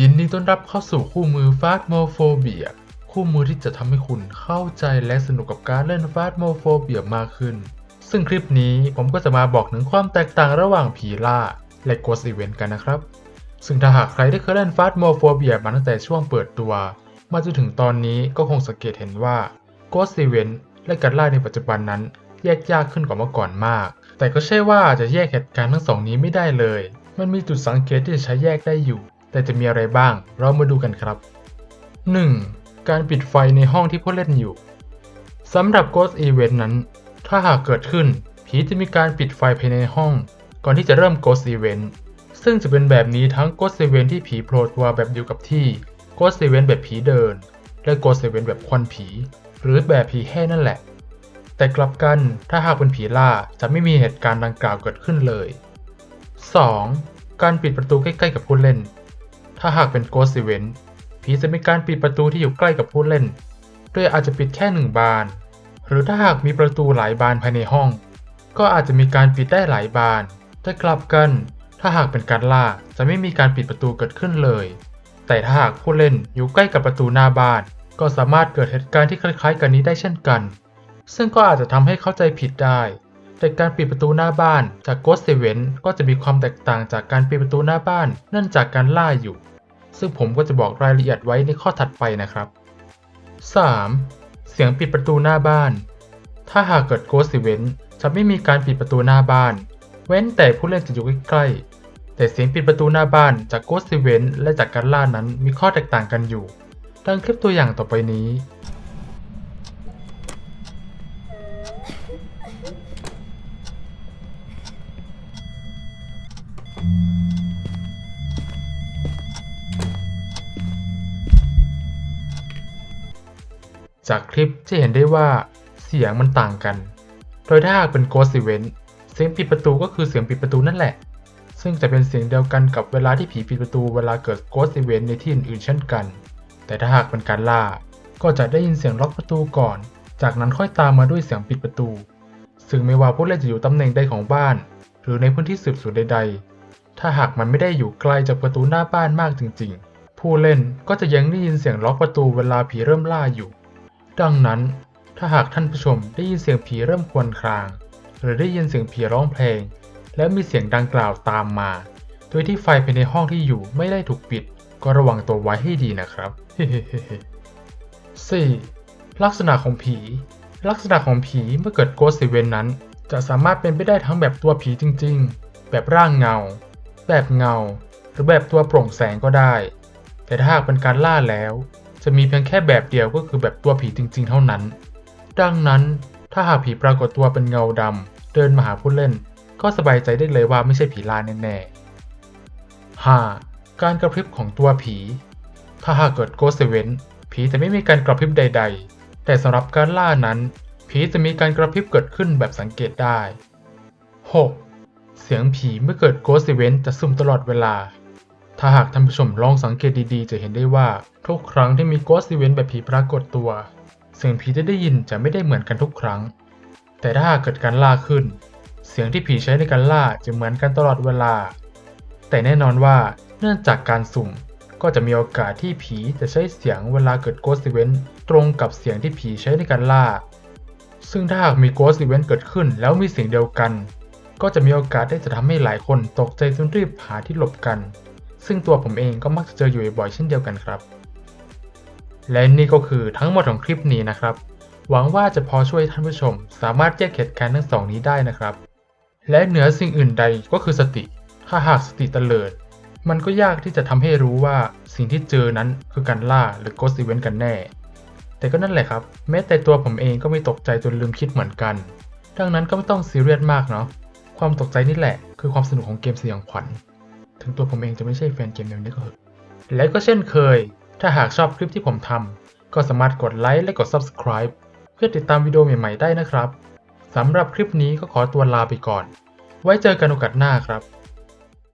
ยินดีต้อนรับเข้าสู่คู่มือ f a s t m o p h o b i a คู่มือที่จะทำให้คุณเข้าใจและสนุกกับการเล่น f a s t m o p h o b i a มากขึ้น ซึ่งคลิปนี้ผมก็จะมาบอกถึงความแตกต่างระหว่างผีล่า และ Ghost Event กันนะครับ ซึ่งถ้าหากใครได้เคยเล่น f a s t m o p h o b i a มาตั้งแต่ช่วงเปิดตัว มาจนถึงตอนนี้ก็คงสังเกตเห็นว่า Ghost Event และการล่าในปัจจุบันนั้นแยกยากขึ้นกว่าเมื่อก่อนมาก แต่ก็ใช่ว่าจะแยกเหตุการณ์ทั้งสองนี้ไม่ได้เลย มันมีจุดสังเกตที่จะใช้แยกได้อยู่ แต่จะมีอะไรบ้าง เรามาดูกันครับ 1. การปิดไฟในห้องที่ผู้เล่นอยู่สำหรับ Ghost Event นั้น ถ้าหากเกิดขึ้น ผีจะมีการปิดไฟภายในห้อง ก่อนที่จะเริ่ม Ghost Event ซึ่งจะเป็นแบบนี้ทั้ง Ghost Event ที่ผีโผล่ตัวแบบอยู่กับที่ Ghost Event แบบผีเดิน และ Ghost Event แบบควันผี หรือแบบผีแห้นั่นแหละ แต่กลับกันถ้าหากเป็นผีล่าจะไม่มีเหตุการณ์ดังกล่าวเกิดขึ้นเลย 2. การปิดประตูใกล้ๆกับผู้เล่น ถ้าหากเป็น Ghost Event ผีจะมีการปิดประตูที่อยู่ใกล้กับผู้เล่น โดยอาจจะปิดแค่หนึ่งบาน หรือถ้าหากมีประตูหลายบานภายในห้อง ก็อาจจะมีการปิดได้หลายบานแต่กลับกัน ถ้าหากเป็นการล่าจะไม่มีการปิดประตูเกิดขึ้นเลย แต่ถ้าหากผู้เล่นอยู่ใกล้กับประตูหน้าบ้าน ก็สามารถเกิดเหตุการณ์ที่คล้ายๆ กันนี้ได้เช่นกัน ซึ่งก็อาจจะทำให้เข้าใจผิดได้ แต่การปิดประตูหน้าบ้านจาก Ghost Event ก็จะมีความแตกต่างจากการปิดประตูหน้าบ้านเนื่องจากการล่าอยู่ ซึ่งผมก็จะบอกรายละเอียดไว้ในข้อถัดไปนะครับ 3. เสียงปิดประตูหน้าบ้าน ถ้าหากเกิด Ghost Event จะไม่มีการปิดประตูหน้าบ้าน เว้นแต่ผู้เล่นจะอยู่ใกล้ๆ แต่เสียงปิดประตูหน้าบ้านจาก Ghost Event และจากการล่านั้นมีข้อแตกต่างกันอยู่ ดังคลิปตัวอย่างต่อไปนี้ จากคลิปจะเห็นได้ว่าเสียงมันต่างกัน โดยถ้าหากเป็น Ghost Event เสียงปิดประตูก็คือเสียงปิดประตูนั่นแหละ ซึ่งจะเป็นเสียงเดียวกันกับเวลาที่ผีปิดประตูเวลาเกิด Ghost Event ในที่อื่นๆเช่นกัน แต่ถ้าหากเป็นการล่า ก็จะได้ยินเสียงล็อกประตูก่อน จากนั้นค่อยตามมาด้วยเสียงปิดประตู ซึ่งไม่ว่าผู้เล่นจะอยู่ตำแหน่งใดของบ้าน หรือในพื้นที่สืบสวนใด ๆ ถ้าหากมันไม่ได้อยู่ไกลจากประตูหน้าบ้านมากจริง ๆ ผู้เล่นก็จะยังได้ยินเสียงล็อกประตูเวลาผีเริ่มล่าอยู่ ดังนั้น ถ้าหากท่านผู้ชมได้ยินเสียงผีเริ่มควญคราง หรือได้ยินเสียงผีร้องเพลง และมีเสียงดังกล่าวตามมา โดยที่ไฟภายในห้องที่อยู่ไม่ได้ถูกปิด ก็ระวังตัวไว้ให้ดีนะครับ 4. ลักษณะของผี ลักษณะของผีเมื่อเกิดโกส t เวนนั้น จะสามารถเป็นไปได้ทั้งแบบตัวผีจริง ๆ แบบร่างเงา แบบเงา หรือแบบตัวโปร่งแสงก็ได้ แต่ถ้าหากเป็นการล่าแล้ว จะมีเพียงแค่แบบเดียวก็คือแบบตัวผีจริง ๆ เท่านั้น ดังนั้นถ้าหากผีปรากฏตัวเป็นเงาดำเดินมาหาผู้เล่น ก็สบายใจได้เลยว่าไม่ใช่ผีล่าแน่ๆ 5. การกระพริบของตัวผี ถ้าหากเกิดโกสเวนผีจะไม่มีการกระพริบใด ๆ แต่สำหรับการล่านั้น ผีจะมีการกระพริบเกิดขึ้นแบบสังเกตได้ 6. เสียงผีเมื่อเกิดโกสเวนจะซุ่มตลอดเวลา ถ้าหากท่านผู้ชมลองสังเกตดีๆ จะเห็นได้ว่าทุกครั้งที่มีโกสเวนแบบผีปรากฏตัว เสียงผีที่ได้ยินจะไม่ได้เหมือนกันทุกครั้ง แต่ถ้าหากเกิดการล่าขึ้น เสียงที่ผีใช้ในการล่าจะเหมือนกันตลอดเวลา แต่แน่นอนว่าเนื่องจากการสุ่มก็จะมีโอกาสที่ผีจะใช้เสียงเวลาเกิดโกส t ีเวนต์ตรงกับเสียงที่ผีใช้ในการล่า ซึ่งถ้าหากมีโกส t ีเวนต์เกิดขึ้นแล้วมีเสียงเดียวกัน ก็จะมีโอกาสที่จะทำให้หลายคนตกใจจนรีบหาที่หลบกัน ซึ่งตัวผมเองก็มักจะเจออยู่บ่อยๆเช่นเดียวกันครับ และนี่ก็คือทั้งหมดของคลิปนี้นะครับ หวังว่าจะพอช่วยท่านผู้ชม สามารถแยกเหตุการณ์ทั้งสองนี้ได้นะครับ และเหนือสิ่งอื่นใดก็คือสติ ถ้าหากสติเตลิด มันก็ยากที่จะทำให้รู้ว่าสิ่งที่เจอนั้นคือการล่าหรือ Ghost Event กันแน่ แต่ก็นั่นแหละครับ แม้แต่ตัวผมเองก็ไม่ตกใจจนลืมคิดเหมือนกัน ดังนั้นก็ไม่ต้องซีเรียสมากเนาะ ความตกใจนี่แหละ คือความสนุกของเกมสยองขวัญ ถึงตัวผมเองจะไม่ใช่แฟนเกมแนวนี้ก็เถอะ และก็เช่นเคย ถ้าหากชอบคลิปที่ผมทำก็สามารถกดไลค์และกด Subscribe เพื่อติดตามวิดีโอใหม่ๆได้นะครับ สำหรับคลิปนี้ก็ขอตัวลาไปก่อน ไว้เจอกันโอกาสหน้าครับ